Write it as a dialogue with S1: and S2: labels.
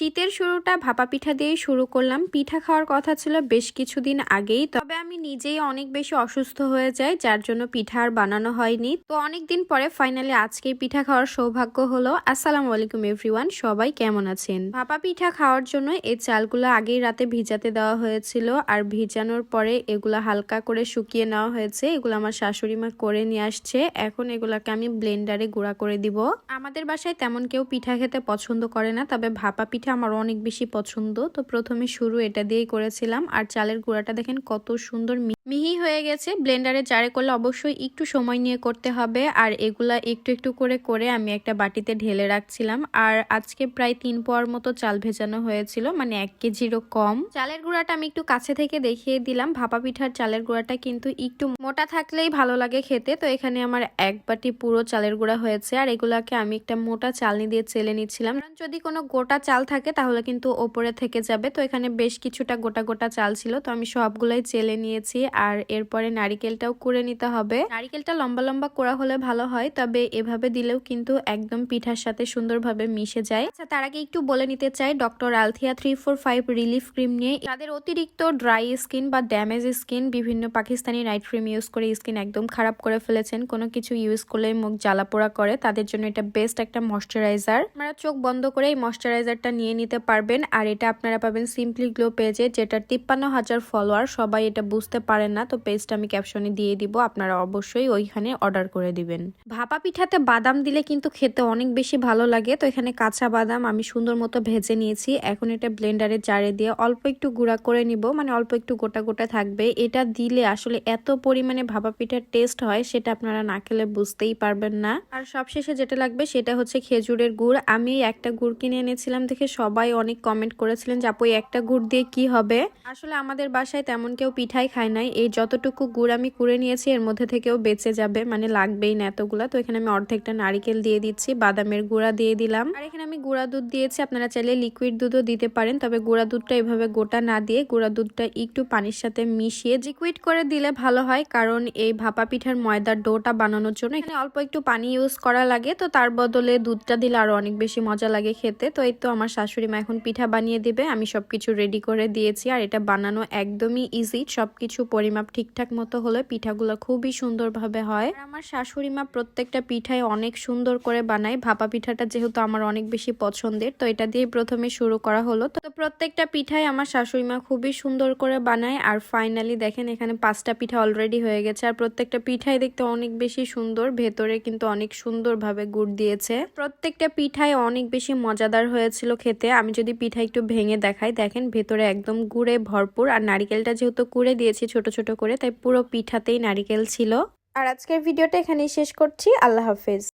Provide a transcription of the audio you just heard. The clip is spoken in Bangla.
S1: শীতের শুরুটা ভাপা পিঠা দিয়েই শুরু করলাম। পিঠা খাওয়ার কথা ছিল বেশ কিছুদিন আগেই, তবে আমি নিজেই অনেক বেশি অসুস্থ হয়ে যাই, যার জন্য পিঠা আর বানানো হয়নি। তো অনেক দিন পরে ফাইনালি আজকে পিঠা খাওয়ার সৌভাগ্য হলো। আসসালামু আলাইকুম এভরিওয়ান সবাই কেমন আছেন? ভাপা পিঠা খাওয়ার জন্য এই চালগুলো আগেই রাতে ভিজাতে দেওয়া হয়েছিল, আর ভিজানোর পরে এগুলো হালকা করে শুকিয়ে নেওয়া হয়েছে। এগুলো আমার শাশুড়ি মা করে নিয়ে আসছে। এখন এগুলাকে আমি ব্লেন্ডারে গুঁড়া করে দিব। আমাদের বাসায় তেমন কেউ পিঠা খেতে পছন্দ করে না, তবে ভাপা পিঠা আমার অনেক বেশি পছন্দ। তো প্রথমে শুরু এটা দিয়েই করেছিলাম। আর চালের গুঁড়াটা দেখেন কত সুন্দর মিহি হয়ে গেছে, ব্লেন্ডারে জারে করলে অবশ্যই একটু সময় নিয়ে করতে হবে। আর এগুলা একটু একটু করে করে আমি একটা বাটিতে ঢেলে রাখছিলাম। আর আজকে প্রায় তিন পোয়ার মতো চাল ভেজানো হয়েছিল মানে এক কেজিরও কম। চালের গুঁড়াটা আমি একটু কাছে থেকে দেখিয়ে দিলাম। ভাপা পিঠার চালের গুঁড়াটা কিন্তু একটু মোটা থাকলেই ভালো লাগে খেতে। তো এখানে আমার এক বাটি পুরো চালের গুঁড়া হয়েছে। আর এগুলাকে আমি একটা মোটা চালনি দিয়ে চেলে নিচ্ছিলাম। কারণ যদি কোনো গোটা চাল থাকে, তাহলে কিন্তু ওপরে থেকে যাবে। তো এখানে বেশ কিছুটা গোটা গোটা চাল ছিল। তো আমি সবগুলাই চেলে নিয়েছি। আর এরপরে নারিকেলটাও করে নিতে হবে। নারিকেলটা লম্বা লম্বা করা হলে ভালো হয়, তবে এভাবে দিলেও কিন্তু একদম পিঠার সাথে সুন্দরভাবে মিশে যায়। আচ্ছা তার আগে একটু বলে নিতে চাই, doctor Althea three four five relief cream নিয়ে তাদের অতিরিক্ত ড্রাই স্কিন বা ড্যামেজ স্কিন, বিভিন্ন পাকিস্তানি নাইট ক্রিম ইউজ করে স্কিন একদম খারাপ করে ফেলেছেন। কোনো কিছু ইউজ করলে মুখ জ্বালা পোড়া করে, তাদের জন্য এটা বেস্ট একটা ময়শ্চারাইজার। আপনারা চোখ বন্ধ করে এই ময়শ্চারাইজারটা নিয়ে নিতে পারবেন, আর এটা আপনারা পাবেন সিম্পলি গ্লো পেজে যেটা তিপ্পান্ন হাজার ফলোয়ার, সবাই এটা বুঝতে পারেন না, তো পেস্ট আমি ক্যাপশনে দিয়ে দিব, আপনারা অবশ্যই ওইখানে অর্ডার করে দিবেন। ভাপা পিঠাতে বাদাম দিলে কিন্তু খেতে অনেক বেশি ভালো লাগে, তো এখানে কাঁচা বাদাম আমি সুন্দর মতো ভেজে নিয়েছি, এখন এটা ব্লেন্ডারে জারে দিয়ে অল্প একটু গুঁড়া করে নিব মানে অল্প একটু গোটা গোটা থাকবে, এটা দিলে আসলে এত পরিমাণে ভাপা পিঠার টেস্ট হয়, সেটা আপনারা না খেলে বুঝতেই পারবেন না। আর সবশেষে যেটা লাগবে, সেটা হচ্ছে খেজুরের গুড়, আমি একটা গুড় কিনে এনেছিলাম দেখে সবাই অনেক কমেন্ট করেছিলেন যে, আপু একটা গুড় দিয়ে কি হবে? আসলে আমাদের বাসায় তেমন কেউ পিঠাই খায় নাই এই যতটুকু গুড় আমি কুড়ে নিয়েছি, এর মধ্যে থেকেও বেঁচে যাবে। মানে লাগবেই না এতগুলা। তো এখানে আমি অর্ধেকটা নারিকেল দিয়ে দিচ্ছি, বাদামের গুঁড়া দিয়ে দিলাম। আর এখানে আমি গুঁড়া দুধ দিয়েছি, আপনারা চাইলে লিকুইড দুধও দিতে পারেন, তবে গুঁড়া দুধটা এভাবে গোটা না দিয়ে গুঁড়া দুধটা একটু পানির সাথে মিশিয়ে লিকুইড করে দিলে ভালো হয়, কারণ এই ভাপা পিঠার ময়দার ডোটা বানানোর জন্য এখানে অল্প একটু পানি ইউজ করা লাগে। তো তার বদলে দুধটা দিলে আরও অনেক বেশি মজা লাগে খেতে। তো এই তো আমার শাশুড়ি মা এখন পিঠা বানিয়ে দেবে। আমি সবকিছু রেডি করে দিয়েছি, আর এটা বানানো একদমই ইজি সবকিছু পরিমাপ ঠিকঠাক মতো হলে পিঠাগুলো খুবই সুন্দরভাবে হয়। আমার শাশুড়ি মা প্রত্যেকটা পিঠাই অনেক সুন্দর করে বানায়। ভাপা পিঠাটা যেহেতু আমার অনেক বেশি পছন্দের, তো এটা দিয়ে প্রথমে শুরু করা হলো। তো প্রত্যেকটা পিঠাই আমার শাশুড়ি মা খুবই সুন্দর করে বানায়। আর ফাইনালি দেখেন এখানে পাঁচটা পিঠা অলরেডি হয়ে গেছে। আর প্রত্যেকটা পিঠাই দেখতে অনেক বেশি সুন্দর, ভেতরে কিন্তু অনেক সুন্দরভাবে গুড় দিয়েছে। প্রত্যেকটা পিঠাই অনেক বেশি মজাদার হয়েছিল খেতে। আমি যদি পিঠা একটু ভেঙে দেখাই, দেখেন ভেতরে একদম গুড়ে ভরপুর। আর নারিকেলটা যেহেতু কুড়ে দিয়েছি ছোট ছোট করে, তাই পুরো পিঠাতেই নারিকেল ছিল। আর আজকের ভিডিওটা এখানেই শেষ করছি। আল্লাহ হাফেজ।